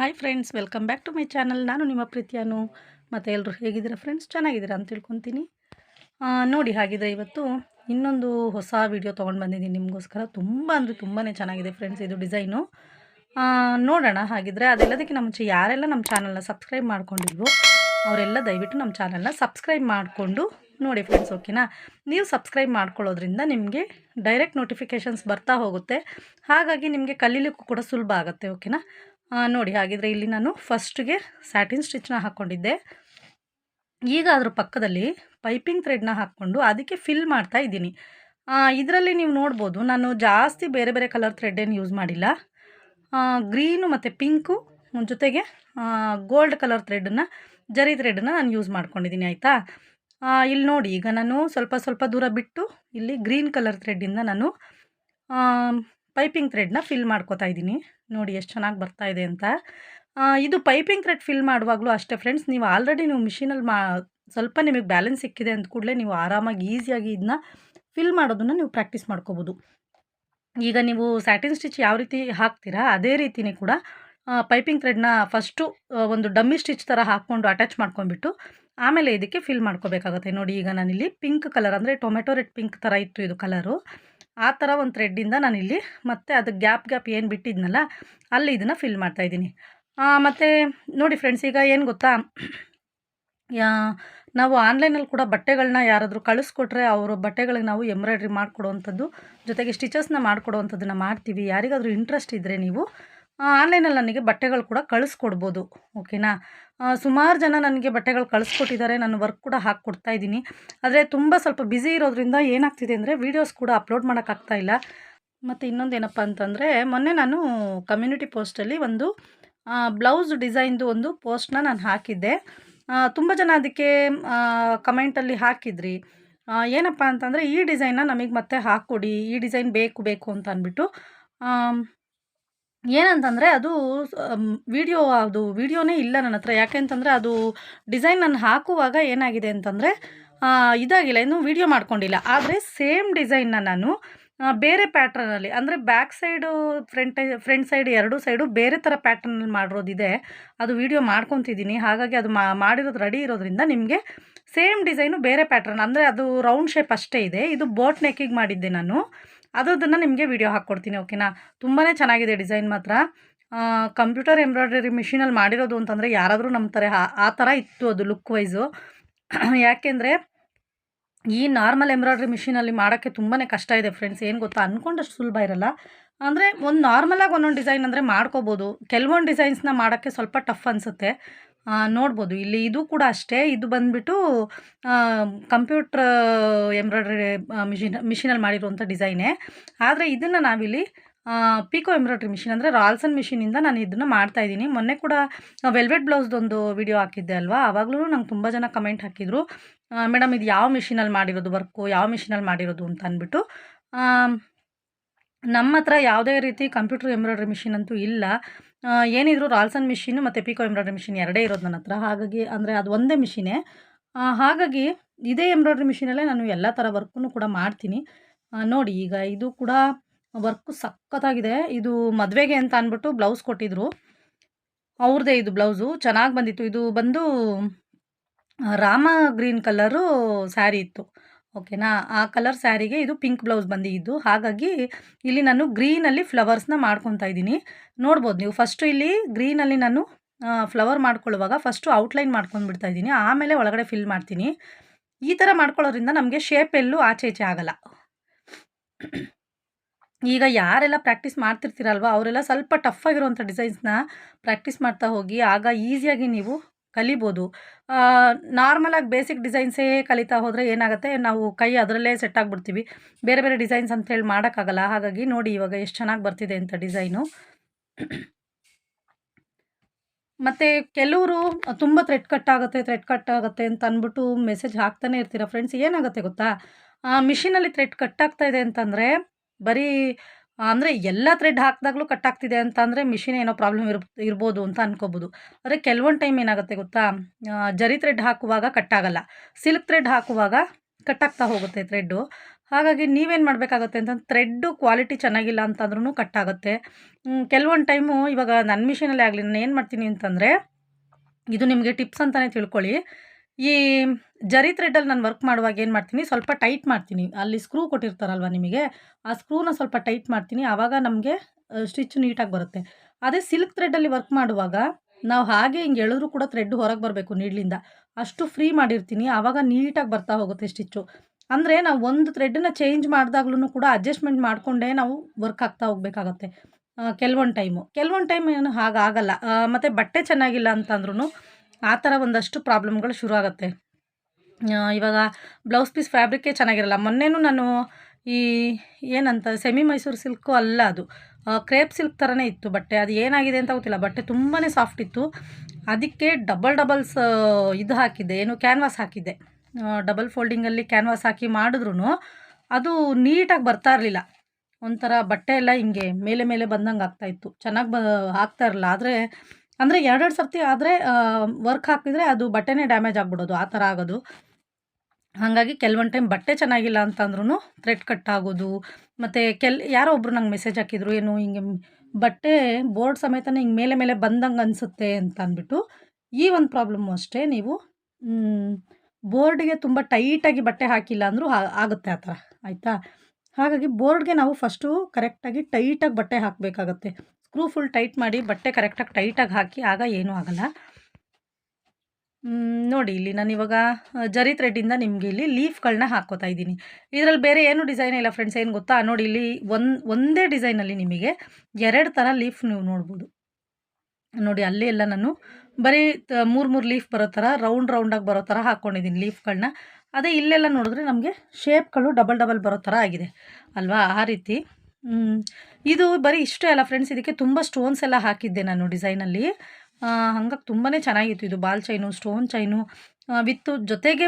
Hi friends welcome back to my channel ನಾನು ನಿಮ್ಮ ಪ್ರೀತಿಯಾನು ಮತ್ತು ಎಲ್ಲರೂ ಹೇಗಿದ್ದೀರ ಫ್ರೆಂಡ್ಸ್ ಚೆನ್ನಾಗಿದ್ದೀರಾ ಅಂತ ತಿಳ್ಕೊತೀನಿ. ನೋಡಿ ಹಾಗಿದ್ರೆ ಇವತ್ತು ಇನ್ನೊಂದು ಹೊಸ ವಿಡಿಯೋ ತೊಗೊಂಡು ಬಂದಿದ್ದೀನಿ ನಿಮಗೋಸ್ಕರ. ತುಂಬ ಅಂದರೆ ತುಂಬಾ ಚೆನ್ನಾಗಿದೆ ಫ್ರೆಂಡ್ಸ್ ಇದು ಡಿಸೈನು ನೋಡೋಣ ಹಾಗಿದ್ರೆ ನಮ್ಮ ಮುಂಚೆ ಯಾರೆಲ್ಲ ನಮ್ಮ ಚಾನಲ್ನ ಸಬ್ಸ್ಕ್ರೈಬ್ ಮಾಡ್ಕೊಂಡಿಲ್ವೋ ಅವರೆಲ್ಲ ದಯವಿಟ್ಟು ನಮ್ಮ ಚಾನಲ್ನ ಸಬ್ಸ್ಕ್ರೈಬ್ ಮಾಡಿಕೊಂಡು ನೋಡಿ ಫ್ರೆಂಡ್ಸ್ ಓಕೆನಾ ನೀವು ಸಬ್ಸ್ಕ್ರೈಬ್ ಮಾಡ್ಕೊಳ್ಳೋದ್ರಿಂದ ನಿಮಗೆ ಡೈರೆಕ್ಟ್ ನೋಟಿಫಿಕೇಷನ್ಸ್ ಬರ್ತಾ ಹೋಗುತ್ತೆ. ಹಾಗಾಗಿ ನಿಮಗೆ ಕಲೀಲಿಕ್ಕೂ ಕೂಡ ಸುಲಭ ಆಗುತ್ತೆ ಓಕೆನಾ ನೋಡಿ, ಹಾಗಿದ್ರೆ ಇಲ್ಲಿ ನಾನು ಫಸ್ಟ್ಗೆ ಸ್ಯಾಟಿನ್ ಸ್ಟಿಚ್ನ ಹಾಕ್ಕೊಂಡಿದ್ದೆ. ಈಗ ಅದ್ರ ಪಕ್ಕದಲ್ಲಿ ಪೈಪಿಂಗ್ ಥ್ರೆಡ್ನ ಹಾಕ್ಕೊಂಡು ಅದಕ್ಕೆ ಫಿಲ್ ಮಾಡ್ತಾ ಇದ್ದೀನಿ. ಇದರಲ್ಲಿ ನೀವು ನೋಡ್ಬೋದು, ನಾನು ಜಾಸ್ತಿ ಬೇರೆ ಬೇರೆ ಕಲರ್ ಥ್ರೆಡ್ ಏನು ಯೂಸ್ ಮಾಡಿಲ್ಲ. ಗ್ರೀನು ಮತ್ತು ಪಿಂಕು ಜೊತೆಗೆ ಗೋಲ್ಡ್ ಕಲರ್ ಥ್ರೆಡನ್ನು ಜರಿ ಥ್ರೆಡನ್ನ ನಾನು ಯೂಸ್ ಮಾಡ್ಕೊಂಡಿದ್ದೀನಿ, ಆಯಿತಾ? ಇಲ್ಲಿ ನೋಡಿ, ಈಗ ನಾನು ಸ್ವಲ್ಪ ಸ್ವಲ್ಪ ದೂರ ಬಿಟ್ಟು ಇಲ್ಲಿ ಗ್ರೀನ್ ಕಲರ್ ಥ್ರೆಡ್ಡಿಂದ ನಾನು ಪೈಪಿಂಗ್ ಥ್ರೆಡ್ನ ಫಿಲ್ ಮಾಡ್ಕೋತಾ ಇದ್ದೀನಿ. ನೋಡಿ ಎಷ್ಟು ಚೆನ್ನಾಗಿ ಬರ್ತಾ ಇದೆ ಅಂತ. ಇದು ಪೈಪಿಂಗ್ ಥ್ರೆಡ್ ಫಿಲ್ ಮಾಡುವಾಗಲೂ ಅಷ್ಟೇ ಫ್ರೆಂಡ್ಸ್ ನೀವು ಆಲ್ರೆಡಿ ನೀವು ಮಿಷಿನಲ್ಲಿ ಮಾ, ಸ್ವಲ್ಪ ನಿಮಗೆ ಬ್ಯಾಲೆನ್ಸ್ ಸಿಕ್ಕಿದೆ ಅಂತ ಕೂಡಲೇ ನೀವು ಆರಾಮಾಗಿ ಈಸಿಯಾಗಿ ಇದನ್ನ ಫಿಲ್ ಮಾಡೋದನ್ನು ನೀವು ಪ್ರಾಕ್ಟೀಸ್ ಮಾಡ್ಕೋಬೋದು. ಈಗ ನೀವು ಸ್ಯಾಟಿನ್ ಸ್ಟಿಚ್ ಯಾವ ರೀತಿ ಹಾಕ್ತೀರಾ, ಅದೇ ರೀತಿಯೇ ಕೂಡ ಪೈಪಿಂಗ್ ಥ್ರೆಡ್ನ ಫಸ್ಟು ಒಂದು ಡಮ್ಮಿ ಸ್ಟಿಚ್ ಥರ ಹಾಕ್ಕೊಂಡು ಅಟ್ಯಾಚ್ ಮಾಡ್ಕೊಂಡ್ಬಿಟ್ಟು, ಆಮೇಲೆ ಇದಕ್ಕೆ ಫಿಲ್ ಮಾಡ್ಕೋಬೇಕಾಗುತ್ತೆ. ನೋಡಿ ಈಗ ನಾನಿಲ್ಲಿ ಪಿಂಕ್ ಕಲರ್ ಅಂದರೆ ಟೊಮೆಟೊ ರೆಡ್ ಪಿಂಕ್ ಥರ ಇತ್ತು ಇದು ಕಲರು ಆ ಥರ ಒಂದು ಥ್ರೆಡ್ಡಿಂದ ನಾನಿಲ್ಲಿ ಮತ್ತೆ ಅದು ಗ್ಯಾಪ್ ಗ್ಯಾಪ್ ಏನು ಬಿಟ್ಟಿದ್ನಲ್ಲ ಅಲ್ಲಿ ಇದನ್ನು ಫಿಲ್ ಮಾಡ್ತಾಯಿದ್ದೀನಿ ಮತ್ತು ನೋಡಿ ಫ್ರೆಂಡ್ಸ್ ಈಗ ಏನು ಗೊತ್ತಾ? ನಾವು ಆನ್ಲೈನಲ್ಲಿ ಕೂಡ ಬಟ್ಟೆಗಳನ್ನ ಯಾರಾದರೂ ಕಳಿಸ್ಕೊಟ್ರೆ ಅವರು ಬಟ್ಟೆಗಳಿಗೆ ನಾವು ಎಂಬ್ರಾಯ್ಡ್ರಿ ಮಾಡಿಕೊಡುವಂಥದ್ದು ಜೊತೆಗೆ ಸ್ಟಿಚಸ್ನ ಮಾಡಿಕೊಡುವಂಥದ್ದನ್ನು ಮಾಡ್ತೀವಿ. ಯಾರಿಗಾದರೂ ಇಂಟ್ರೆಸ್ಟ್ ಇದ್ದರೆ ನೀವು ಆನ್ಲೈನಲ್ಲಿ ನನಗೆ ಬಟ್ಟೆಗಳು ಕೂಡ ಕಳಿಸ್ಕೊಡ್ಬೋದು ಓಕೆನಾ ಸುಮಾರು ಜನ ನನಗೆ ಬಟ್ಟೆಗಳು ಕಳಿಸ್ಕೊಟ್ಟಿದ್ದಾರೆ ನಾನು ವರ್ಕ್ ಕೂಡ ಹಾಕ್ಕೊಡ್ತಾ ಇದ್ದೀನಿ. ಆದರೆ ತುಂಬ ಸ್ವಲ್ಪ ಬ್ಯುಸಿ ಇರೋದ್ರಿಂದ ಏನಾಗ್ತಿದೆ ಅಂದರೆ ವೀಡಿಯೋಸ್ ಕೂಡ ಅಪ್ಲೋಡ್ ಮಾಡೋಕ್ಕಾಗ್ತಾ ಇಲ್ಲ. ಮತ್ತು ಇನ್ನೊಂದು ಏನಪ್ಪ ಅಂತಂದರೆ, ಮೊನ್ನೆ ನಾನು ಕಮ್ಯುನಿಟಿ ಪೋಸ್ಟಲ್ಲಿ ಒಂದು ಬ್ಲೌಸ್ ಡಿಸೈನ್ದು ಒಂದು ಪೋಸ್ಟ್ನ ನಾನು ಹಾಕಿದ್ದೆ. ತುಂಬ ಜನ ಅದಕ್ಕೆ ಕಮೆಂಟಲ್ಲಿ ಹಾಕಿದ್ರಿ. ಏನಪ್ಪ ಅಂತಂದರೆ ಈ ಡಿಸೈನ್ನ ನಮಗೆ ಮತ್ತೆ ಹಾಕ್ಕೊಡಿ ಈ ಡಿಸೈನ್ ಬೇಕು ಬೇಕು ಅಂತ ಅಂದ್ಬಿಟ್ಟು ಏನಂತಂದರೆ ಅದು ವಿಡಿಯೋ ಅದು ವಿಡಿಯೋನೇ ಇಲ್ಲ ನನ್ನ ಹತ್ರ. ಯಾಕೆ ಅಂತಂದರೆ ಅದು ಡಿಸೈನ್ ನಾನು ಹಾಕುವಾಗ ಏನಾಗಿದೆ ಅಂತಂದರೆ ಇದಾಗಿಲ್ಲ. ಇನ್ನೂ ವಿಡಿಯೋ ಮಾಡ್ಕೊಂಡಿಲ್ಲ. ಆದರೆ ಸೇಮ್ ಡಿಸೈನ್ನ ನಾನು ಬೇರೆ ಪ್ಯಾಟ್ರನಲ್ಲಿ, ಅಂದರೆ back side front front side, ಎರಡೂ ಸೈಡು ಬೇರೆ ಥರ ಪ್ಯಾಟ್ರನಲ್ಲಿ ಮಾಡಿರೋದಿದೆ. ಅದು ವಿಡಿಯೋ ಮಾಡ್ಕೊತಿದ್ದೀನಿ. ಹಾಗಾಗಿ ಅದು ಮಾಡಿರೋದು ರೆಡಿ ಇರೋದ್ರಿಂದ ನಿಮಗೆ ಸೇಮ್ ಡಿಸೈನು ಬೇರೆ ಪ್ಯಾಟ್ರನ್. ಅಂದರೆ ಅದು ರೌಂಡ್ ಶೇಪ್ ಅಷ್ಟೇ ಇದೆ. ಇದು ಬೋಟ್ ನೆಕ್ಕಿಗೆ ಮಾಡಿದ್ದೆ ನಾನು. ಅದನ್ನು ನಿಮಗೆ ವಿಡಿಯೋ ಹಾಕ್ಕೊಡ್ತೀನಿ ಓಕೆನಾ ತುಂಬಾ ಚೆನ್ನಾಗಿದೆ ಡಿಸೈನ್ ಮಾತ್ರ. ಕಂಪ್ಯೂಟರ್ ಎಂಬ್ರಾಯ್ಡ್ರಿ ಮಿಷಿನಲ್ಲಿ ಮಾಡಿರೋದು ಅಂತಂದರೆ ಯಾರಾದರೂ ನಂಬ್ತಾರೆ. ಥರ ಆ ಥರ ಇತ್ತು ಅದು ಲುಕ್ ವೈಸು ಯಾಕೆಂದರೆ ಈ ನಾರ್ಮಲ್ ಎಂಬ್ರಾಯ್ಡ್ರಿ ಮಿಷಿನಲ್ಲಿ ಮಾಡೋಕ್ಕೆ ತುಂಬಾ ಕಷ್ಟ ಇದೆ ಫ್ರೆಂಡ್ಸ್ ಏನು ಗೊತ್ತಾ? ಅಂದ್ಕೊಂಡಷ್ಟು ಸುಲಭ ಇರಲ್ಲ. ಅಂದರೆ ಒಂದು ನಾರ್ಮಲಾಗಿ ಒಂದೊಂದು ಡಿಸೈನ್ ಅಂದರೆ ಮಾಡ್ಕೋಬೋದು. ಕೆಲವೊಂದು ಡಿಸೈನ್ಸ್ನ ಮಾಡೋಕ್ಕೆ ಸ್ವಲ್ಪ ಟಫ್ ಅನಿಸುತ್ತೆ. ನೋಡ್ಬೋದು. ಇಲ್ಲಿ ಇದು ಕೂಡ ಅಷ್ಟೇ. ಇದು ಬಂದುಬಿಟ್ಟು ಕಂಪ್ಯೂಟ್ರ್ ಎಂಬ್ರಾಯ್ಡ್ರಿ ಮಿಷಿನ್ ಮಿಷಿನಲ್ಲಿ ಮಾಡಿರುವಂಥ ಡಿಸೈನೇ. ಆದರೆ ಇದನ್ನು ನಾವಿಲ್ಲಿ ಪಿಕೋ ಎಂಬ್ರಾಯ್ಡ್ರಿ ಮಿಷಿನ್ ಅಂದರೆ ರಾಲ್ಸನ್ ಮಿಷಿನಿಂದ ನಾನು ಇದನ್ನು ಮಾಡ್ತಾ ಇದ್ದೀನಿ. ಮೊನ್ನೆ ಕೂಡ ವೆಲ್ವೆಟ್ ಬ್ಲೌಸ್ದೊಂದು ವಿಡಿಯೋ ಹಾಕಿದ್ದೆ ಅಲ್ವಾ? ಆವಾಗಲೂ ನಂಗೆ ತುಂಬ ಜನ ಕಮೆಂಟ್ ಹಾಕಿದರು. ಮೇಡಮ್ ಇದು ಯಾವ ಮಿಷಿನಲ್ಲಿ ಮಾಡಿರೋದು ವರ್ಕು, ಯಾವ ಮಿಷಿನಲ್ಲಿ ಮಾಡಿರೋದು ಅಂತ ಅಂದ್ಬಿಟ್ಟು. ನಮ್ಮ ಹತ್ರ ಯಾವುದೇ ರೀತಿ ಕಂಪ್ಯೂಟರ್ ಎಂಬ್ರಾಯ್ಡ್ರಿ ಮಿಷಿನ್ ಅಂತೂ ಇಲ್ಲ. ಏನಿದ್ರು ರಾಲ್ಸನ್ ಮಿಷಿನ್ ಮತ್ತು ಪಿಕೋ ಎಂಬ್ರಾಯ್ಡ್ರಿ ಮಿಷಿನ್ ಎರಡೇ ಇರೋದು ನನ್ನ ಹತ್ರ. ಹಾಗಾಗಿ ಅಂದರೆ ಅದು ಒಂದೇ ಮಿಷಿನೇ. ಹಾಗಾಗಿ ಇದೇ ಎಂಬ್ರಾಯ್ಡ್ರಿ ಮಿಷಿನಲ್ಲೇ ನಾನು ಎಲ್ಲ ಥರ ವರ್ಕೂ ಕೂಡ ಮಾಡ್ತೀನಿ. ನೋಡಿ ಈಗ ಇದು ಕೂಡ ವರ್ಕು ಸಖತ್ತಾಗಿದೆ. ಇದು ಮದುವೆಗೆ ಅಂತ ಅಂದ್ಬಿಟ್ಟು ಬ್ಲೌಸ್ ಕೊಟ್ಟಿದ್ರು. ಅವ್ರದ್ದೇ ಇದು ಬ್ಲೌಸು. ಚೆನ್ನಾಗಿ ಬಂದಿತ್ತು. ಇದು ಬಂದು ರಾಮ ಗ್ರೀನ್ ಕಲರು ಸ್ಯಾರಿ ಇತ್ತು. ಓಕೆನಾ? ಆ ಕಲರ್ ಸ್ಯಾರಿಗೆ ಇದು ಪಿಂಕ್ ಬ್ಲೌಸ್ ಬಂದಿದ್ದು. ಹಾಗಾಗಿ ಇಲ್ಲಿ ನಾನು ಗ್ರೀನಲ್ಲಿ ಫ್ಲವರ್ಸ್ನ ಮಾಡ್ಕೊತಾ ಇದ್ದೀನಿ. ನೋಡ್ಬೋದು ನೀವು ಫಸ್ಟು ಇಲ್ಲಿ ಗ್ರೀನಲ್ಲಿ ನಾನು ಫ್ಲವರ್ ಮಾಡ್ಕೊಳ್ಳುವಾಗ ಫಸ್ಟು ಔಟ್ಲೈನ್ ಮಾಡ್ಕೊಂಡ್ಬಿಡ್ತಾ ಇದ್ದೀನಿ. ಆಮೇಲೆ ಒಳಗಡೆ ಫಿಲ್ ಮಾಡ್ತೀನಿ. ಈ ಥರ ಮಾಡ್ಕೊಳ್ಳೋದ್ರಿಂದ ನಮಗೆ ಶೇಪ್ ಎಲ್ಲೂ ಆಚೆ ಈಚೆ ಆಗಲ್ಲ. ಈಗ ಯಾರೆಲ್ಲ ಪ್ರಾಕ್ಟೀಸ್ ಮಾಡ್ತಿರ್ತೀರಲ್ವ, ಅವರೆಲ್ಲ ಸ್ವಲ್ಪ ಟಫ್ ಆಗಿರುವಂಥ ಡಿಸೈನ್ಸ್ನ ಪ್ರಾಕ್ಟೀಸ್ ಮಾಡ್ತಾ ಹೋಗಿ ಆಗ ಈಸಿಯಾಗಿ ನೀವು ಕಲಿಬೋದು. ನಾರ್ಮಲಾಗಿ ಬೇಸಿಕ್ ಡಿಸೈನ್ಸೇ ಕಲಿತಾ ಹೋದರೆ ಏನಾಗುತ್ತೆ? ನಾವು ಕೈ ಅದರಲ್ಲೇ ಸೆಟ್ ಆಗಿಬಿಡ್ತೀವಿ. ಬೇರೆ ಬೇರೆ ಡಿಸೈನ್ಸ್ ಅಂತೇಳಿ ಮಾಡೋಕ್ಕಾಗಲ್ಲ. ಹಾಗಾಗಿ ನೋಡಿ ಇವಾಗ ಎಷ್ಟು ಚೆನ್ನಾಗಿ ಬರ್ತಿದೆ ಅಂತ ಡಿಸೈನು ಮತ್ತು ಕೆಲವರು ತುಂಬ ಥ್ರೆಡ್ ಕಟ್ ಆಗುತ್ತೆ ಥ್ರೆಡ್ ಕಟ್ ಆಗುತ್ತೆ ಅಂತ ಅಂದ್ಬಿಟ್ಟು ಮೆಸೇಜ್ ಹಾಕ್ತಾನೆ ಇರ್ತೀರ ಫ್ರೆಂಡ್ಸ್ ಏನಾಗುತ್ತೆ ಗೊತ್ತಾ? ಮಿಷಿನಲ್ಲಿ ಥ್ರೆಡ್ ಕಟ್ ಆಗ್ತಾ ಇದೆ ಅಂತಂದರೆ ಬರೀ ಅಂದರೆ ಎಲ್ಲ ಥ್ರೆಡ್ ಹಾಕಿದಾಗಲೂ ಕಟ್ ಆಗ್ತಿದೆ ಅಂತ ಅಂದರೆ ಮಿಷಿನ್ ಏನೋ ಪ್ರಾಬ್ಲಮ್ ಇರ್ ಇರ್ಬೋದು ಅಂತ ಅನ್ಕೋಬೋದು. ಆದರೆ ಕೆಲವೊಂದು ಟೈಮ್ ಏನಾಗುತ್ತೆ ಗೊತ್ತಾ? ಜರಿ ಥ್ರೆಡ್ ಹಾಕುವಾಗ ಕಟ್ ಆಗಲ್ಲ. ಸಿಲ್ಕ್ ಥ್ರೆಡ್ ಹಾಕುವಾಗ ಕಟ್ ಆಗ್ತಾ ಹೋಗುತ್ತೆ ಥ್ರೆಡ್ಡು ಹಾಗಾಗಿ ನೀವೇನು ಮಾಡಬೇಕಾಗತ್ತೆ ಅಂತಂದ್ರೆ ಥ್ರೆಡ್ಡು ಕ್ವಾಲಿಟಿ ಚೆನ್ನಾಗಿಲ್ಲ ಅಂತಂದ್ರೂ ಕಟ್ಟಾಗುತ್ತೆ ಕೆಲವೊಂದು ಟೈಮು ಇವಾಗ ನನ್ನ ಮಿಷಿನಲ್ಲೇ ಆಗಲಿ, ನಾನು ಏನು ಮಾಡ್ತೀನಿ ಅಂತಂದರೆ, ಇದು ನಿಮಗೆ ಟಿಪ್ಸ್ ಅಂತಲೇ ತಿಳ್ಕೊಳ್ಳಿ. ಈ ಜರಿ ಥ್ರೆಡ್ಡಲ್ಲಿ ನಾನು ವರ್ಕ್ ಮಾಡುವಾಗ ಏನು ಮಾಡ್ತೀನಿ? ಸ್ವಲ್ಪ ಟೈಟ್ ಮಾಡ್ತೀನಿ. ಅಲ್ಲಿ ಸ್ಕ್ರೂ ಕೊಟ್ಟಿರ್ತಾರಲ್ವ ನಿಮಗೆ? ಆ ಸ್ಕ್ರೂನ ಸ್ವಲ್ಪ ಟೈಟ್ ಮಾಡ್ತೀನಿ. ಆವಾಗ ನಮಗೆ ಸ್ಟಿಚ್ ನೀಟಾಗಿ ಬರುತ್ತೆ. ಅದೇ ಸಿಲ್ಕ್ ಥ್ರೆಡ್ಡಲ್ಲಿ ವರ್ಕ್ ಮಾಡುವಾಗ ನಾವು ಹಾಗೆ ಹಿಂಗೆ ಎಳೆದ್ರೂ ಕೂಡ ಥ್ರೆಡ್ ಹೊರಗೆ ಬರಬೇಕು ನೀಡ್ಲಿಂದ. ಅಷ್ಟು ಫ್ರೀ ಮಾಡಿರ್ತೀನಿ. ಆವಾಗ ನೀಟಾಗಿ ಬರ್ತಾ ಹೋಗುತ್ತೆ ಸ್ಟಿಚ್ಚು ಅಂದರೆ ನಾವು ಒಂದು ಥ್ರೆಡ್ಡನ್ನ ಚೇಂಜ್ ಮಾಡಿದಾಗ್ಲೂ ಕೂಡ ಅಡ್ಜಸ್ಟ್ಮೆಂಟ್ ಮಾಡಿಕೊಂಡೇ ನಾವು ವರ್ಕ್ ಆಗ್ತಾ ಹೋಗ್ಬೇಕಾಗತ್ತೆ. ಕೆಲವೊಂದು ಟೈಮು ಕೆಲವೊಂದು ಟೈಮ್ ಏನು ಹಾಗಾಗಲ್ಲ. ಮತ್ತು ಬಟ್ಟೆ ಚೆನ್ನಾಗಿಲ್ಲ ಅಂತಂದ್ರೂ ಆ ಥರ ಒಂದಷ್ಟು ಪ್ರಾಬ್ಲಮ್ಗಳು ಶುರು ಆಗುತ್ತೆ ಇವಾಗ ಬ್ಲೌಸ್ ಪೀಸ್ ಫ್ಯಾಬ್ರಿಕ್ಕೇ ಚೆನ್ನಾಗಿರಲ್ಲ. ಮೊನ್ನೆನೂ ನಾನು ಈ ಏನಂತ, ಸೆಮಿ ಮೈಸೂರು ಸಿಲ್ಕು ಅಲ್ಲ ಅದು. ಕ್ರೇಪ್ ಸಿಲ್ಕ್ ಥರನೇ ಇತ್ತು ಬಟ್ಟೆ. ಅದು ಏನಾಗಿದೆ ಅಂತ ಗೊತ್ತಿಲ್ಲ. ಬಟ್ಟೆ ತುಂಬಾ ಸಾಫ್ಟ್ ಇತ್ತು. ಅದಕ್ಕೆ ಡಬಲ್ ಡಬಲ್ಸ್ ಇದು ಹಾಕಿದ್ದೆ. ಏನು, ಕ್ಯಾನ್ವಾಸ್ ಹಾಕಿದ್ದೆ. ಡಬಲ್ ಫೋಲ್ಡಿಂಗಲ್ಲಿ ಕ್ಯಾನ್ವಾಸ್ ಹಾಕಿ ಮಾಡಿದ್ರೂ ಅದು ನೀಟಾಗಿ ಬರ್ತಾ ಇರಲಿಲ್ಲ. ಒಂಥರ ಬಟ್ಟೆ ಎಲ್ಲ ಹಿಂಗೆ ಮೇಲೆ ಮೇಲೆ ಬಂದಂಗೆ ಆಗ್ತಾಯಿತ್ತು ಚೆನ್ನಾಗಿ ಬ, ಆಗ್ತಾ ಇರಲಿಲ್ಲ. ಆದರೆ ಅಂದರೆ ಎರಡೆರಡು ಸರ್ತಿ ಆದರೆ ವರ್ಕ್ ಹಾಕಿದರೆ ಅದು ಬಟ್ಟೆನೇ ಡ್ಯಾಮೇಜ್ ಆಗಿಬಿಡೋದು, ಆ ಥರ ಆಗೋದು. ಹಾಗಾಗಿ ಕೆಲವೊಂದು ಟೈಮ್ ಬಟ್ಟೆ ಚೆನ್ನಾಗಿಲ್ಲ ಅಂತಂದ್ರೂ ಥ್ರೆಡ್ ಕಟ್ ಆಗೋದು. ಮತ್ತು ಕೆಲ್, ಯಾರೋ ಒಬ್ರು ನಂಗೆ ಮೆಸೇಜ್ ಹಾಕಿದ್ರು, ಏನು ಹಿಂಗೆ ಬಟ್ಟೆ ಬೋರ್ಡ್ ಸಮೇತನೇ ಹಿಂಗೆ ಮೇಲೆ ಮೇಲೆ ಬಂದಂಗೆ ಅನಿಸುತ್ತೆ ಅಂತ ಅಂದ್ಬಿಟ್ಟು, ಈ ಒಂದು ಪ್ರಾಬ್ಲಮ್ಮು ಅಷ್ಟೇ ನೀವು ಬೋರ್ಡ್ಗೆ ತುಂಬ ಟೈಟಾಗಿ ಬಟ್ಟೆ ಹಾಕಿಲ್ಲ ಅಂದರೂ ಆಗುತ್ತೆ ಆ ಥರ, ಆಯಿತಾ? ಹಾಗಾಗಿ ಬೋರ್ಡ್ಗೆ ನಾವು ಫಸ್ಟು ಕರೆಕ್ಟಾಗಿ ಟೈಟಾಗಿ ಬಟ್ಟೆ ಹಾಕಬೇಕಾಗತ್ತೆ. ಸ್ಕ್ರೂ ಫುಲ್ ಟೈಟ್ ಮಾಡಿ ಬಟ್ಟೆ ಕರೆಕ್ಟಾಗಿ ಟೈಟಾಗಿ ಹಾಕಿ, ಆಗ ಏನೂ ಆಗಲ್ಲ. ನೋಡಿ ಇಲ್ಲಿ ನಾನು ಇವಾಗ ಜರಿ ಥ್ರೆಡ್ಡಿಂದ ನಿಮಗೆ ಇಲ್ಲಿ ಲೀಫ್ಗಳನ್ನ ಹಾಕೋತಾ ಇದ್ದೀನಿ. ಇದರಲ್ಲಿ ಬೇರೆ ಏನು ಡಿಸೈನ್ ಇಲ್ಲ ಫ್ರೆಂಡ್ಸ್ ಏನು ಗೊತ್ತಾ? ನೋಡಿ ಇಲ್ಲಿ ಒಂದು, ಒಂದೇ ಡಿಸೈನಲ್ಲಿ ನಿಮಗೆ ಎರಡು ಥರ ಲೀಫ್ ನೀವು ನೋಡ್ಬೋದು. ನೋಡಿ ಅಲ್ಲೇ ಎಲ್ಲ ನಾನು ಬರೀ ಮೂರು ಮೂರು ಲೀಫ್ ಬರೋ ಥರ ರೌಂಡ್ ರೌಂಡಾಗಿ ಬರೋ ಥರ ಹಾಕ್ಕೊಂಡಿದ್ದೀನಿ ಲೀಫ್ಗಳನ್ನ ಅದೇ ಇಲ್ಲೆಲ್ಲ ನೋಡಿದ್ರೆ ನಮಗೆ ಶೇಪ್ಗಳು ಡಬಲ್ ಡಬಲ್ ಬರೋ ಥರ ಆಗಿದೆ. ಅಲ್ವಾ? ಆ ರೀತಿ. ಇದು ಬರೀ ಇಷ್ಟೇ ಅಲ್ಲ ಫ್ರೆಂಡ್ಸ್ ಇದಕ್ಕೆ ತುಂಬ ಸ್ಟೋನ್ಸ್ ಎಲ್ಲ ಹಾಕಿದ್ದೆ ನಾನು ಡಿಸೈನಲ್ಲಿ ಹಂಗಾಗಿ ತುಂಬಾ ಚೆನ್ನಾಗಿತ್ತು ಇದು ball chain stone chain with ಜೊತೆಗೆ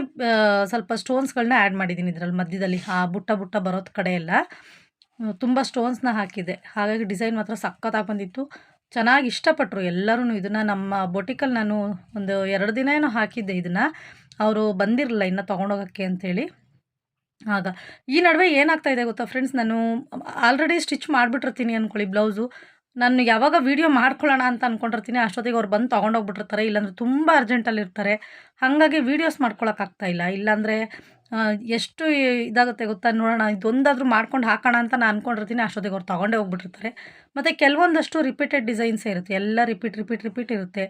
ಸ್ವಲ್ಪ ಸ್ಟೋನ್ಸ್ಗಳನ್ನ ಆ್ಯಡ್ ಮಾಡಿದ್ದೀನಿ ಇದರಲ್ಲಿ ಮಧ್ಯದಲ್ಲಿ. ಆ, ಬುಟ್ಟ ಬುಟ್ಟ ಬರೋದ್ ಕಡೆ ಎಲ್ಲ. ತುಂಬ ಸ್ಟೋನ್ಸ್ನ ಹಾಕಿದ್ದೆ. ಹಾಗಾಗಿ ಡಿಸೈನ್ ಮಾತ್ರ ಸಖತ್ತಾಗಿ ಬಂದಿತ್ತು. ಚೆನ್ನಾಗಿ ಇಷ್ಟಪಟ್ಟರು ಎಲ್ಲರೂ ಇದನ್ನು. ನಮ್ಮ ಬೊಟಿಕಲ್ಲಿ ನಾನು ಒಂದು ಎರಡು ದಿನ ಏನೋ ಹಾಕಿದ್ದೆ ಇದನ್ನು. ಅವರು ಬಂದಿರಲಿಲ್ಲ ಇನ್ನು ತೊಗೊಂಡೋಗೋಕ್ಕೆ ಅಂಥೇಳಿ ಆಗ ಈ ನಡುವೆ ಏನಾಗ್ತಾ ಇದೆ ಗೊತ್ತಾ ಫ್ರೆಂಡ್ಸ್ ನಾನು ಆಲ್ರೆಡಿ ಸ್ಟಿಚ್ ಮಾಡಿಬಿಟ್ಟಿರ್ತೀನಿ ಅಂದ್ಕೊಳ್ಳಿ ಬ್ಲೌಸು ನಾನು ಯಾವಾಗ ವೀಡಿಯೋ ಮಾಡ್ಕೊಳ್ಳೋಣ ಅಂತ ಅಂದ್ಕೊಂಡಿರ್ತೀನಿ ಅಷ್ಟೊತ್ತಿಗೆ ಅವ್ರು ಬಂದು ತೊಗೊಂಡೋಗ್ಬಿಟ್ಟಿರ್ತಾರೆ. ಇಲ್ಲಾಂದ್ರೆ ತುಂಬ ಅರ್ಜೆಂಟಲ್ಲಿ ಇರ್ತಾರೆ. ಹಾಗಾಗಿ ವೀಡಿಯೋಸ್ ಇಲ್ಲ. ಇಲ್ಲಾಂದರೆ ಎಷ್ಟು ಇದಾಗುತ್ತೆ ಗೊತ್ತಾ? ನೋಡೋಣ. ಇದೊಂದಾದರೂ ಮಾಡ್ಕೊಂಡು ಹಾಕೋಣ ಅಂತ ನಾನು ಅಂದ್ಕೊಂಡಿರ್ತೀನಿ ಅಷ್ಟೊತ್ತಿಗೆ ಅವ್ರು ತೊಗೊಂಡೇ ಹೋಗ್ಬಿಟ್ಟಿರ್ತಾರೆ. ಮತ್ತು ಕೆಲವೊಂದಷ್ಟು ರಿಪೀಟೆಡ್ ಡಿಸೈನ್ಸೇ ಇರುತ್ತೆ. ಎಲ್ಲ ರಿಪೀಟ್ ರಿಪೀಟ್ ರಿಪೀಟ್ ಇರುತ್ತೆ.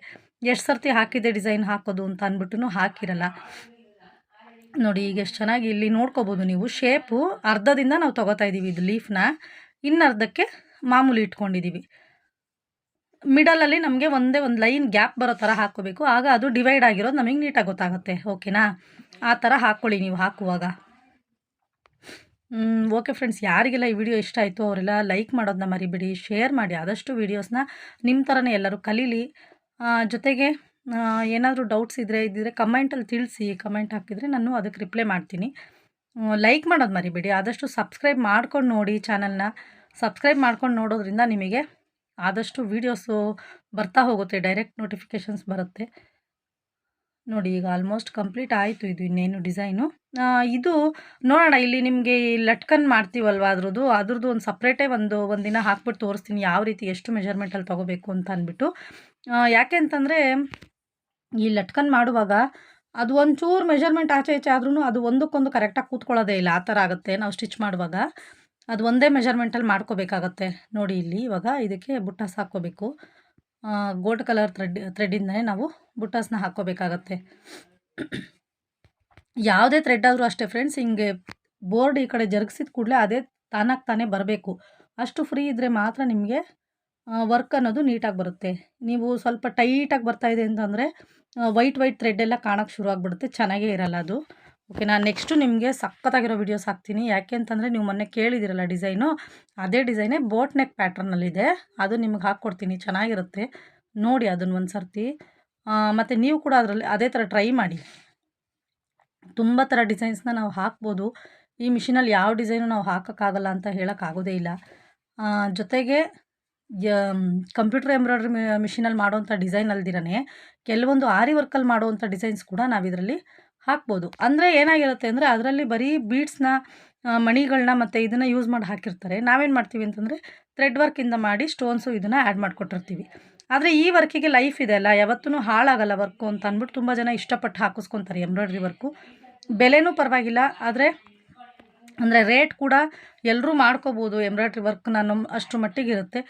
ಎಷ್ಟು ಸರ್ತಿ ಹಾಕಿದ್ದೆ ಡಿಸೈನ್ ಹಾಕೋದು ಅಂತ ಅಂದ್ಬಿಟ್ಟು ಹಾಕಿರಲ್ಲ. ನೋಡಿ, ಈಗ ಎಷ್ಟು ಚೆನ್ನಾಗಿ ಇಲ್ಲಿ ನೋಡ್ಕೋಬೋದು ನೀವು. ಶೇಪು ಅರ್ಧದಿಂದ ನಾವು ತೊಗೋತಾ ಇದ್ದೀವಿ ಇದು ಲೀಫ್ನ. ಇನ್ನರ್ಧಕ್ಕೆ ಮಾಮೂಲಿ ಇಟ್ಕೊಂಡಿದ್ದೀವಿ ಮಿಡಲಲ್ಲಿ ನಮಗೆ ಒಂದೇ ಒಂದು ಲೈನ್ ಗ್ಯಾಪ್ ಬರೋ ಥರ ಹಾಕೋಬೇಕು ಆಗ ಅದು ಡಿವೈಡ್ ಆಗಿರೋದು ನಮಗೆ ನೀಟಾಗಿ ಗೊತ್ತಾಗುತ್ತೆ. ಓಕೆನಾ? ಆ ಥರ ಹಾಕ್ಕೊಳ್ಳಿ ನೀವು ಹಾಕುವಾಗ. ಓಕೆ ಫ್ರೆಂಡ್ಸ್, ಯಾರಿಗೆಲ್ಲ ಈ ವಿಡಿಯೋ ಇಷ್ಟ ಆಯಿತು ಅವರೆಲ್ಲ ಲೈಕ್ ಮಾಡೋದನ್ನ ಮರಿಬೇಡಿ, ಶೇರ್ ಮಾಡಿ. ಆದಷ್ಟು ವೀಡಿಯೋಸ್ನ ನಿಮ್ಮ ಥರನೇ ಎಲ್ಲರೂ ಕಲೀಲಿ. ಜೊತೆಗೆ ಏನಾದರೂ ಡೌಟ್ಸ್ ಇದ್ದರೆ ಇದ್ದಿದ್ರೆ ಕಮೆಂಟಲ್ಲಿ ತಿಳಿಸಿ ಕಮೆಂಟ್ ಹಾಕಿದರೆ ನಾನು ಅದಕ್ಕೆ ರಿಪ್ಲೈ ಮಾಡ್ತೀನಿ. ಲೈಕ್ ಮಾಡೋದು ಮರಿಬೇಡಿ. ಆದಷ್ಟು ಸಬ್ಸ್ಕ್ರೈಬ್ ಮಾಡ್ಕೊಂಡು ನೋಡಿ ಚಾನಲ್ನ ಸಬ್ಸ್ಕ್ರೈಬ್ ಮಾಡ್ಕೊಂಡು ನೋಡೋದ್ರಿಂದ ನಿಮಗೆ ಆದಷ್ಟು ವೀಡಿಯೋಸು ಬರ್ತಾ ಹೋಗುತ್ತೆ ಡೈರೆಕ್ಟ್ ನೋಟಿಫಿಕೇಷನ್ಸ್ ಬರುತ್ತೆ. ನೋಡಿ, ಈಗ ಆಲ್ಮೋಸ್ಟ್ ಕಂಪ್ಲೀಟ್ ಆಯಿತು ಇದು ಇನ್ನೇನು ಡಿಸೈನು ಇದು ನೋಡೋಣ, ಇಲ್ಲಿ ನಿಮಗೆ ಈ ಲಟ್ಕನ್ ಮಾಡ್ತೀವಲ್ವ ಅದ್ರದ್ದು? ಅದ್ರದ್ದು ಒಂದು ಸಪ್ರೇಟೇ ಒಂದು ಒಂದಿನ ಹಾಕ್ಬಿಟ್ಟು ತೋರಿಸ್ತೀನಿ, ಯಾವ ರೀತಿ ಎಷ್ಟು ಮೆಜರ್ಮೆಂಟಲ್ಲಿ ತೊಗೋಬೇಕು ಅಂತ ಅಂದ್ಬಿಟ್ಟು. ಯಾಕೆ ಅಂತಂದರೆ ಈ ಲಟ್ಕನ್ ಮಾಡುವಾಗ ಅದು ಒಂಚೂರು ಮೆಜರ್ಮೆಂಟ್ ಆಚೆ ಈಚೆ ಆದ್ರೂ ಅದು ಒಂದಕ್ಕೊಂದು ಕರೆಕ್ಟಾಗಿ ಕೂತ್ಕೊಳ್ಳೋದೇ ಇಲ್ಲ. ಆ ಥರ ಆಗುತ್ತೆ. ನಾವು ಸ್ಟಿಚ್ ಮಾಡುವಾಗ ಅದು ಒಂದೇ ಮೆಜರ್ಮೆಂಟಲ್ಲಿ ಮಾಡ್ಕೋಬೇಕಾಗತ್ತೆ. ನೋಡಿ ಇಲ್ಲಿ ಇವಾಗ ಇದಕ್ಕೆ ಬುಟ್ಟಾಸ್ ಹಾಕ್ಕೋಬೇಕು. ಗೋಲ್ಡ್ ಕಲರ್ ಥ್ರೆಡ್ ಥ್ರೆಡ್ಡಿಂದನೇ ನಾವು ಬುಟ್ಟಾಸ್ನ ಹಾಕ್ಕೋಬೇಕಾಗತ್ತೆ. ಯಾವುದೇ ಥ್ರೆಡ್ ಆದರೂ ಅಷ್ಟೇ ಫ್ರೆಂಡ್ಸ್ ಹಿಂಗೆ ಬೋರ್ಡ್ ಈ ಕಡೆ ಜರುಗಿಸಿದ ಕೂಡಲೇ ಅದೇ ತಾನಾಗಿ ತಾನೇ ಬರಬೇಕು. ಅಷ್ಟು ಫ್ರೀ ಇದ್ದರೆ ಮಾತ್ರ ನಿಮಗೆ ವರ್ಕ್ ಅನ್ನೋದು ನೀಟಾಗಿ ಬರುತ್ತೆ. ನೀವು ಸ್ವಲ್ಪ ಟೈಟಾಗಿ ಬರ್ತಾ ಇದೆ ಅಂತಂದರೆ ವೈಟ್ ವೈಟ್ ಥ್ರೆಡ್ ಎಲ್ಲ ಕಾಣೋಕ್ಕೆ ಶುರು ಆಗಿಬಿಡುತ್ತೆ. ಚೆನ್ನಾಗೇ ಇರಲ್ಲ ಅದು. ಓಕೆ ನಾನು ನೆಕ್ಸ್ಟು ನಿಮಗೆ ಸಖತ್ತಾಗಿರೋ ವೀಡಿಯೋಸ್ ಹಾಕ್ತೀನಿ. ಯಾಕೆ ಅಂತಂದರೆ, ನೀವು ಮೊನ್ನೆ ಕೇಳಿದಿರಲ್ಲ ಡಿಸೈನು ಅದೇ ಡಿಸೈನೇ ಬೋಟ್ ನೆಕ್ ಪ್ಯಾಟ್ರನ್ನಲ್ಲಿದೆ ಅದು ನಿಮ್ಗೆ ಹಾಕ್ಕೊಡ್ತೀನಿ. ಚೆನ್ನಾಗಿರುತ್ತೆ. ನೋಡಿ ಅದನ್ನು ಒಂದು ಸರ್ತಿ ಮತ್ತು ನೀವು ಕೂಡ ಅದರಲ್ಲಿ ಅದೇ ಥರ ಟ್ರೈ ಮಾಡಿ. ತುಂಬ ಥರ ಡಿಸೈನ್ಸ್ನ ನಾವು ಹಾಕ್ಬೋದು. ಈ ಮಿಷಿನಲ್ಲಿ ಯಾವ ಡಿಸೈನು ನಾವು ಹಾಕೋಕ್ಕಾಗಲ್ಲ ಅಂತ ಹೇಳೋಕ್ಕಾಗೋದೇ ಇಲ್ಲ. ಜೊತೆಗೆ ಕಂಪ್ಯೂಟರ್ ಎಂಬ್ರಾಯ್ಡ್ರಿ ಮಿಷಿನಲ್ಲಿ ಮಾಡೋವಂಥ ಡಿಸೈನ್ ಅಲ್ದಿರನೇ ಕೆಲವೊಂದು ಆರಿ ವರ್ಕಲ್ಲಿ ಮಾಡುವಂಥ ಡಿಸೈನ್ಸ್ ಕೂಡ ನಾವು ಇದರಲ್ಲಿ ಹಾಕ್ಬೋದು. ಅಂದರೆ ಏನಾಗಿರುತ್ತೆ ಅಂದರೆ ಅದರಲ್ಲಿ ಬರೀ ಬೀಡ್ಸ್ನ ಮಣಿಗಳನ್ನ ಮತ್ತು ಇದನ್ನು ಯೂಸ್ ಮಾಡಿ ಹಾಕಿರ್ತಾರೆ. ನಾವೇನು ಮಾಡ್ತೀವಿ ಅಂತಂದರೆ ಥ್ರೆಡ್ ವರ್ಕಿಂದ ಮಾಡಿ ಸ್ಟೋನ್ಸು ಇದನ್ನು ಆ್ಯಡ್ ಮಾಡಿಕೊಟ್ಟಿರ್ತೀವಿ. ಆದರೆ ಈ ವರ್ಕಿಗೆ ಲೈಫ್ ಇದೆ ಅಲ್ಲ ಯಾವತ್ತೂ ಹಾಳಾಗಲ್ಲ ವರ್ಕು ಅಂತ ಅಂದ್ಬಿಟ್ಟು ತುಂಬ ಜನ ಇಷ್ಟಪಟ್ಟು ಹಾಕಿಸ್ಕೊತಾರೆ ಎಂಬ್ರಾಯ್ಡ್ರಿ ವರ್ಕು. ಬೆಲೆನೂ ಪರವಾಗಿಲ್ಲ, ಆದರೆ ಅಂದರೆ ರೇಟ್ ಕೂಡ ಎಲ್ಲರೂ ಮಾಡ್ಕೋಬೋದು ಎಂಬ್ರಾಯ್ಡ್ರಿ ವರ್ಕ್ ನಾನು ಅಷ್ಟು ಮಟ್ಟಿಗಿರುತ್ತೆ.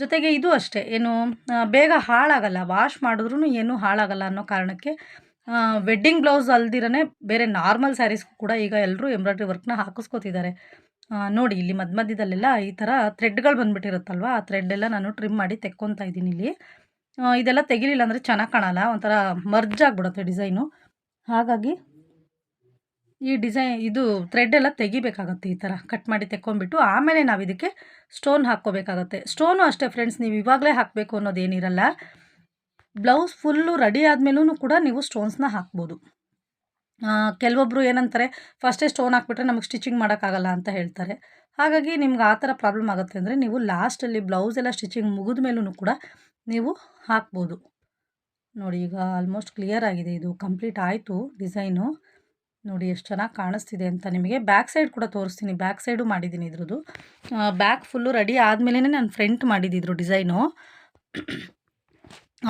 ಜೊತೆಗೆ ಇದು ಅಷ್ಟೇ, ಏನು ಬೇಗ ಹಾಳಾಗಲ್ಲ, ವಾಶ್ ಮಾಡಿದ್ರೂ ಏನೂ ಹಾಳಾಗಲ್ಲ ಅನ್ನೋ ಕಾರಣಕ್ಕೆ ವೆಡ್ಡಿಂಗ್ ಬ್ಲೌಸ್ ಅಲ್ದಿರನೇ ಬೇರೆ ನಾರ್ಮಲ್ ಸ್ಯಾರೀಸ್ ಕೂಡ ಈಗ ಎಲ್ಲರೂ ಎಂಬ್ರಾಯ್ಡ್ರಿ ವರ್ಕ್ನ ಹಾಕಿಸ್ಕೊತಿದ್ದಾರೆ. ನೋಡಿ, ಇಲ್ಲಿ ಮಧ್ಯ ಮಧ್ಯದಲ್ಲೆಲ್ಲ ಈ ಥರ ಥ್ರೆಡ್ಗಳು ಬಂದುಬಿಟ್ಟಿರುತ್ತಲ್ವ, ಆ ಥ್ರೆಡ್ ಎಲ್ಲ ನಾನು ಟ್ರಿಮ್ ಮಾಡಿ ತೆಕ್ಕೊತಾ ಇದ್ದೀನಿ ಇಲ್ಲಿ. ಇದೆಲ್ಲ ತೆಗಿಲಿಲ್ಲ ಅಂದರೆ ಚೆನ್ನಾಗಿ ಕಾಣಲ್ಲ, ಒಂಥರ ಮರ್ಜ್ ಆಗಿಬಿಡುತ್ತೆ ಡಿಸೈನು. ಹಾಗಾಗಿ ಈ ಡಿಸೈನ್, ಇದು ಥ್ರೆಡ್ ಎಲ್ಲ ತೆಗಿಬೇಕಾಗತ್ತೆ ಈ ಥರ ಕಟ್ ಮಾಡಿ ತೆಕ್ಕೊಂಬಿಟ್ಟು ಆಮೇಲೆ ನಾವು ಇದಕ್ಕೆ ಸ್ಟೋನ್ ಹಾಕ್ಕೋಬೇಕಾಗತ್ತೆ. ಸ್ಟೋನು ಅಷ್ಟೇ ಫ್ರೆಂಡ್ಸ್ ನೀವು ಇವಾಗಲೇ ಹಾಕಬೇಕು ಅನ್ನೋದೇನಿರಲ್ಲ ಬ್ಲೌಸ್ ಫುಲ್ಲು ರೆಡಿ ಆದಮೇಲೂ ಕೂಡ ನೀವು ಸ್ಟೋನ್ಸ್ನ ಹಾಕ್ಬೋದು. ಕೆಲವೊಬ್ಬರು ಏನಂತಾರೆ ಫಸ್ಟೇ ಸ್ಟೋನ್ ಹಾಕ್ಬಿಟ್ರೆ ನಮಗೆ ಸ್ಟಿಚಿಂಗ್ ಮಾಡೋಕ್ಕಾಗಲ್ಲ ಅಂತ ಹೇಳ್ತಾರೆ. ಹಾಗಾಗಿ ನಿಮ್ಗೆ ಆ ಥರ ಪ್ರಾಬ್ಲಮ್ ಆಗುತ್ತೆ ಅಂದರೆ ನೀವು ಲಾಸ್ಟಲ್ಲಿ ಬ್ಲೌಸ್ ಎಲ್ಲ ಸ್ಟಿಚಿಂಗ್ ಮುಗಿದ ಮೇಲೂ ಕೂಡ ನೀವು ಹಾಕ್ಬೋದು. ನೋಡಿ ಈಗ ಆಲ್ಮೋಸ್ಟ್ ಕ್ಲಿಯರ್ ಆಗಿದೆ ಇದು ಕಂಪ್ಲೀಟ್ ಆಯಿತು ಡಿಸೈನು. ನೋಡಿ ಎಷ್ಟು ಚೆನ್ನಾಗಿ ಕಾಣಿಸ್ತಿದೆ ಅಂತ ನಿಮಗೆ ಬ್ಯಾಕ್ ಸೈಡ್ ಕೂಡ ತೋರಿಸ್ತೀನಿ. ಬ್ಯಾಕ್ ಸೈಡು ಮಾಡಿದ್ದೀನಿ ಇದ್ರದ್ದು. ಬ್ಯಾಕ್ ಫುಲ್ಲು ರೆಡಿ ಆದಮೇಲೆ ನಾನು ಫ್ರಂಟ್ ಮಾಡಿದ್ದಿದ್ರು ಡಿಸೈನು.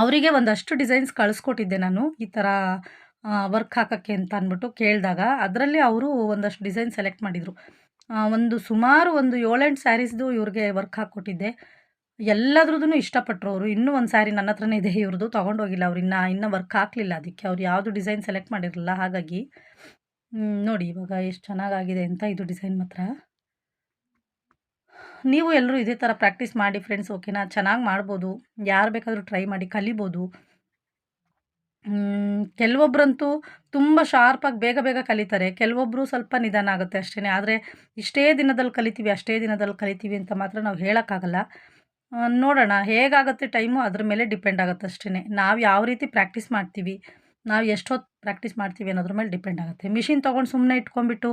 ಅವರಿಗೆ ಒಂದಷ್ಟು ಡಿಸೈನ್ಸ್ ಕಳಿಸ್ಕೊಟ್ಟಿದ್ದೆ ನಾನು. ಈ ಥರ ವರ್ಕ್ ಹಾಕೋಕ್ಕೆ ಅಂತ ಅಂದ್ಬಿಟ್ಟು ಕೇಳಿದಾಗ ಅದರಲ್ಲಿ ಅವರು ಒಂದಷ್ಟು ಡಿಸೈನ್ ಸೆಲೆಕ್ಟ್ ಮಾಡಿದರು. ಒಂದು ಸುಮಾರು ಒಂದು ಏಳೆಂಟು ಸ್ಯಾರೀಸ್ದು ಇವ್ರಿಗೆ ವರ್ಕ್ ಹಾಕ್ಕೊಟ್ಟಿದ್ದೆ. ಎಲ್ಲದ್ರದ್ದು ಇಷ್ಟಪಟ್ಟರು ಅವರು ಇನ್ನೂ ಒಂದು ಸ್ಯಾರಿ ನನ್ನ ಹತ್ರನೇ ಇದೆ, ಇವ್ರದ್ದು ತೊಗೊಂಡೋಗಿಲ್ಲ ಅವ್ರು. ಇನ್ನೂ ಇನ್ನೂ ವರ್ಕ್ ಹಾಕಲಿಲ್ಲ ಅದಕ್ಕೆ. ಅವ್ರು ಯಾವುದು ಡಿಸೈನ್ ಸೆಲೆಕ್ಟ್ ಮಾಡಿರಲಿಲ್ಲ, ಹಾಗಾಗಿ. ನೋಡಿ ಇವಾಗ ಎಷ್ಟು ಚೆನ್ನಾಗಾಗಿದೆ ಅಂತ ಇದು ಡಿಸೈನ್ ಮಾತ್ರ. ನೀವು ಎಲ್ಲರೂ ಇದೇ ಥರ ಪ್ರಾಕ್ಟೀಸ್ ಮಾಡಿ ಫ್ರೆಂಡ್ಸ್, ಓಕೆನಾ? ಚೆನ್ನಾಗಿ ಮಾಡ್ಬೋದು. ಯಾರು ಬೇಕಾದರೂ ಟ್ರೈ ಮಾಡಿ, ಕಲಿಬೋದು. ಕೆಲವೊಬ್ಬರಂತೂ ತುಂಬ ಶಾರ್ಪಾಗಿ ಬೇಗ ಬೇಗ ಕಲಿತಾರೆ. ಕೆಲವೊಬ್ಬರು ಸ್ವಲ್ಪ ನಿಧಾನ ಆಗುತ್ತೆ ಅಷ್ಟೇ ಆದರೆ ಇಷ್ಟೇ ದಿನದಲ್ಲಿ ಕಲಿತೀವಿ, ಅಷ್ಟೇ ದಿನದಲ್ಲಿ ಕಲಿತೀವಿ ಅಂತ ಮಾತ್ರ ನಾವು ಹೇಳೋಕ್ಕಾಗಲ್ಲ. ನೋಡೋಣ ಹೇಗಾಗುತ್ತೆ ಟೈಮು ಅದ್ರ ಮೇಲೆ ಡಿಪೆಂಡ್ ಆಗುತ್ತೆ ಅಷ್ಟೇ ನಾವು ಯಾವ ರೀತಿ ಪ್ರಾಕ್ಟೀಸ್ ಮಾಡ್ತೀವಿ ನಾವು ಎಷ್ಟೊತ್ತು ಪ್ರಾಕ್ಟೀಸ್ ಮಾಡ್ತೀವಿ ಅನ್ನೋದ್ರ ಮೇಲೆ ಡಿಪೆಂಡ್ ಆಗುತ್ತೆ. ಮಿಷಿನ್ ತೊಗೊಂಡು ಸುಮ್ಮನೆ ಇಟ್ಕೊಂಡ್ಬಿಟ್ಟು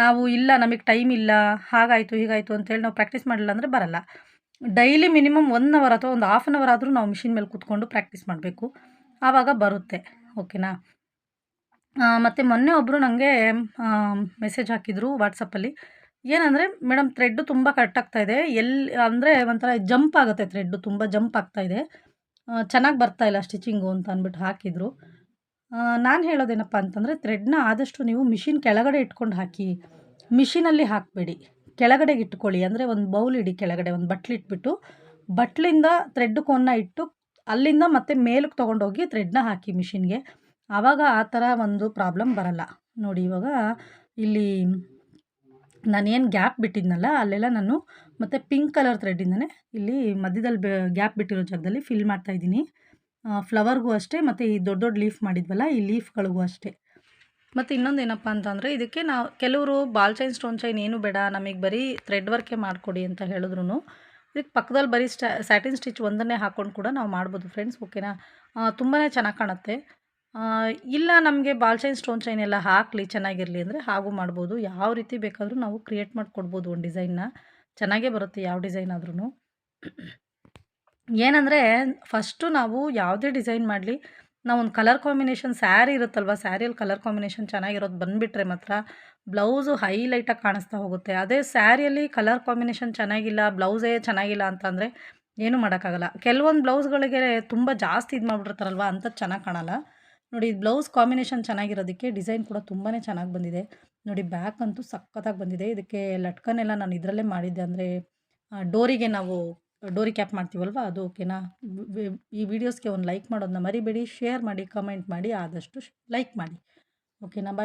ನಾವು ಇಲ್ಲ, ನಮಗೆ ಟೈಮ್ ಇಲ್ಲ, ಹಾಗಾಯಿತು, ಹೀಗಾಯಿತು ಅಂತೇಳಿ ನಾವು ಪ್ರಾಕ್ಟೀಸ್ ಮಾಡಿಲ್ಲ ಅಂದರೆ ಬರಲ್ಲ. ಡೈಲಿ ಮಿನಿಮಮ್ ಒನ್ ಅವರ್ ಅಥವಾ ಒಂದು ಹಾಫ್ ಆನ್ ಅವರ್ ಆದರೂ ನಾವು ಮಿಷಿನ್ ಮೇಲೆ ಕೂತ್ಕೊಂಡು ಪ್ರಾಕ್ಟೀಸ್ ಮಾಡಬೇಕು. ಆವಾಗ ಬರುತ್ತೆ. ಓಕೆನಾ ಮತ್ತು ಮೊನ್ನೆ ಒಬ್ಬರು ನನಗೆ ಮೆಸೇಜ್ ಹಾಕಿದರು ವಾಟ್ಸಪ್ಪಲ್ಲಿ ಏನಂದರೆ, ಮೇಡಮ್ ಥ್ರೆಡ್ಡು ತುಂಬ ಕಟ್ ಇದೆ. ಎಲ್ಲಿ ಅಂದರೆ ಒಂಥರ ಜಂಪ್ ಆಗುತ್ತೆ ಥ್ರೆಡ್ಡು ತುಂಬ ಜಂಪ್ ಆಗ್ತಾ ಇದೆ. ಚೆನ್ನಾಗಿ ಬರ್ತಾಯಿಲ್ಲ ಸ್ಟಿಚಿಂಗು ಅಂತ ಅಂದ್ಬಿಟ್ಟು ಹಾಕಿದರು. ನಾನು ಹೇಳೋದೇನಪ್ಪ ಅಂತಂದರೆ ಥ್ರೆಡ್ನ ಆದಷ್ಟು ನೀವು ಮಿಷಿನ್ ಕೆಳಗಡೆ ಇಟ್ಕೊಂಡು ಹಾಕಿ ಮಿಷಿನಲ್ಲಿ ಹಾಕಬೇಡಿ. ಕೆಳಗಡೆಗೆ ಇಟ್ಕೊಳ್ಳಿ. ಅಂದರೆ ಒಂದು ಬೌಲ್ ಇಡಿ ಕೆಳಗಡೆ, ಒಂದು ಬಟ್ಲು ಇಟ್ಬಿಟ್ಟು, ಬಟ್ಲಿಂದ ಥ್ರೆಡ್ ಕೋನ್ನ ಇಟ್ಟು, ಅಲ್ಲಿಂದ ಮತ್ತೆ ಮೇಲಕ್ಕೆ ತೊಗೊಂಡೋಗಿ ಥ್ರೆಡ್ನ ಹಾಕಿ ಮಿಷಿನ್ಗೆ ಆವಾಗ ಆ ಥರ ಒಂದು ಪ್ರಾಬ್ಲಮ್ ಬರಲ್ಲ. ನೋಡಿ, ಇವಾಗ ಇಲ್ಲಿ ನಾನೇನು ಗ್ಯಾಪ್ ಬಿಟ್ಟಿದ್ನಲ್ಲ, ಅಲ್ಲೆಲ್ಲ ನಾನು ಮತ್ತು ಪಿಂಕ್ ಕಲರ್ ಥ್ರೆಡ್ಡಿಂದನೇ ಇಲ್ಲಿ ಮಧ್ಯದಲ್ಲಿ ಗ್ಯಾಪ್ ಬಿಟ್ಟಿರೋ ಜಾಗದಲ್ಲಿ ಫಿಲ್ ಮಾಡ್ತಾಯಿದ್ದೀನಿ ಫ್ಲವರ್ಗೂ ಅಷ್ಟೇ, ಮತ್ತು ಈ ದೊಡ್ಡ ದೊಡ್ಡ ಲೀಫ್ ಮಾಡಿದ್ವಲ್ಲ, ಈ ಲೀಫ್ಗಳಿಗೂ ಅಷ್ಟೇ. ಮತ್ತು ಇನ್ನೊಂದು ಏನಪ್ಪ ಅಂತಂದರೆ, ಇದಕ್ಕೆ ನಾವು ಕೆಲವರು ಬಾಲ್ ಚೈನ್ ಸ್ಟೋನ್ ಚೈನ್ ಏನು ಬೇಡ, ನಮಗೆ ಬರೀ ಥ್ರೆಡ್ ವರ್ಕೇ ಮಾಡಿಕೊಡಿ ಅಂತ ಹೇಳಿದ್ರು ಇದಕ್ಕೆ ಪಕ್ಕದಲ್ಲಿ ಬರೀ ಸ್ಯಾಟಿನ್ ಸ್ಟಿಚ್ ಒಂದನ್ನೇ ಹಾಕ್ಕೊಂಡು ಕೂಡ ನಾವು ಮಾಡ್ಬೋದು ಫ್ರೆಂಡ್ಸ್ ಓಕೆನಾ ತುಂಬಾ ಚೆನ್ನಾಗಿ ಕಾಣುತ್ತೆ. ಇಲ್ಲ ನಮಗೆ ಬಾಲ್ ಚೈನ್ ಸ್ಟೋನ್ ಚೈನ್ ಎಲ್ಲ ಹಾಕಲಿ, ಚೆನ್ನಾಗಿರಲಿ ಅಂದರೆ ಹಾಗೂ ಮಾಡ್ಬೋದು. ಯಾವ ರೀತಿ ಬೇಕಾದರೂ ನಾವು ಕ್ರಿಯೇಟ್ ಮಾಡಿಕೊಡ್ಬೋದು ಒಂದು ಡಿಸೈನ್ನ ಚೆನ್ನಾಗೇ ಬರುತ್ತೆ ಯಾವ ಡಿಸೈನ್ ಆದ್ರೂ ಏನಂದರೆ ಫಸ್ಟು ನಾವು ಯಾವುದೇ ಡಿಸೈನ್ ಮಾಡಲಿ, ನಾವು ಒಂದು ಕಲರ್ ಕಾಂಬಿನೇಷನ್ ಸ್ಯಾರಿ ಇರುತ್ತಲ್ವ ಸ್ಯಾರಿಯಲ್ಲಿ ಕಲರ್ ಕಾಂಬಿನೇಷನ್ ಚೆನ್ನಾಗಿರೋದು ಬಂದುಬಿಟ್ರೆ ಮಾತ್ರ ಬ್ಲೌಸು ಹೈಲೈಟಾಗಿ ಕಾಣಿಸ್ತಾ ಹೋಗುತ್ತೆ. ಅದೇ ಸ್ಯಾರಿಯಲ್ಲಿ ಕಲರ್ ಕಾಂಬಿನೇಷನ್ ಚೆನ್ನಾಗಿಲ್ಲ ಬ್ಲೌಸೇ ಚೆನ್ನಾಗಿಲ್ಲ ಅಂತಂದರೆ ಏನೂ ಮಾಡೋಕ್ಕಾಗಲ್ಲ. ಕೆಲವೊಂದು ಬ್ಲೌಸ್ಗಳಿಗೆ ತುಂಬ ಜಾಸ್ತಿ ಇದು ಮಾಡಿಬಿಡ್ತಾರಲ್ವ ಅಂಥದ್ದು ಚೆನ್ನಾಗಿ ಕಾಣಲ್ಲ. ನೋಡಿ ಬ್ಲೌಸ್ ಕಾಂಬಿನೇಷನ್ ಚೆನ್ನಾಗಿರೋದಕ್ಕೆ ಡಿಸೈನ್ ಕೂಡ ತುಂಬಾ ಚೆನ್ನಾಗಿ ಬಂದಿದೆ. ನೋಡಿ ಬ್ಯಾಕ್ ಅಂತೂ ಸಖತ್ತಾಗಿ ಬಂದಿದೆ. ಇದಕ್ಕೆ ಲಟ್ಕನೆಲ್ಲ ನಾನು ಇದರಲ್ಲೇ ಮಾಡಿದ್ದೆ ಅಂದರೆ ಡೋರಿಗೆ ನಾವು ಡೋರಿ ಕ್ಯಾಪ್ ಮಾಡ್ತೀವಲ್ವ? ಅದು ಓಕೆನಾ ಈ ವಿಡಿಯೋಸ್ಗೆ ಒಂದು ಲೈಕ್ ಮಾಡೋದನ್ನ ಮರಿಬೇಡಿ ಶೇರ್ ಮಾಡಿ ಕಮೆಂಟ್ ಮಾಡಿ, ಆದಷ್ಟು ಲೈಕ್ ಮಾಡಿ. ಓಕೆನಾ ಬಾಯ್